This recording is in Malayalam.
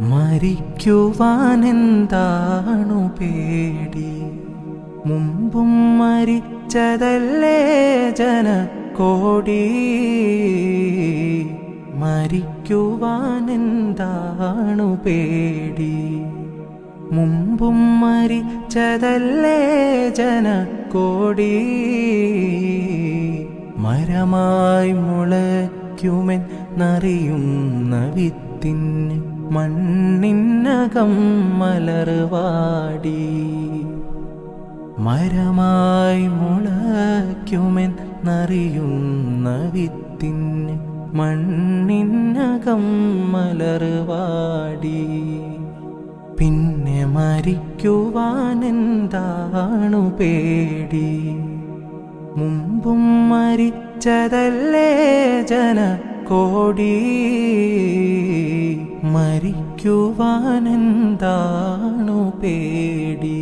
മരിക്കുവാനെന്താണു പേടി? മുമ്പും മരിച്ചതല്ലേ ജന കോടി മരിക്കുവാനെന്താണു പേടി? മുമ്പും മരിച്ചതല്ലേ ജന കോടി മരമായി മുളയ്ക്കുമെന്നറിയുന്ന വിത്തിന്നെ വിത്തിന് മണ്ണിനകം മലർവാടി. മരമായി മുളയ്ക്കുമെൻ നറിയുന്ന വിത്തിന് മണ്ണിനകം മലർവാടി. പിന്നെ മരിക്കുവാനെന്താണു പേടി? മുമ്പും മരിച്ചതല്ലേ ജന കോടി മരിക്കുവാനെന്താണു പേടി?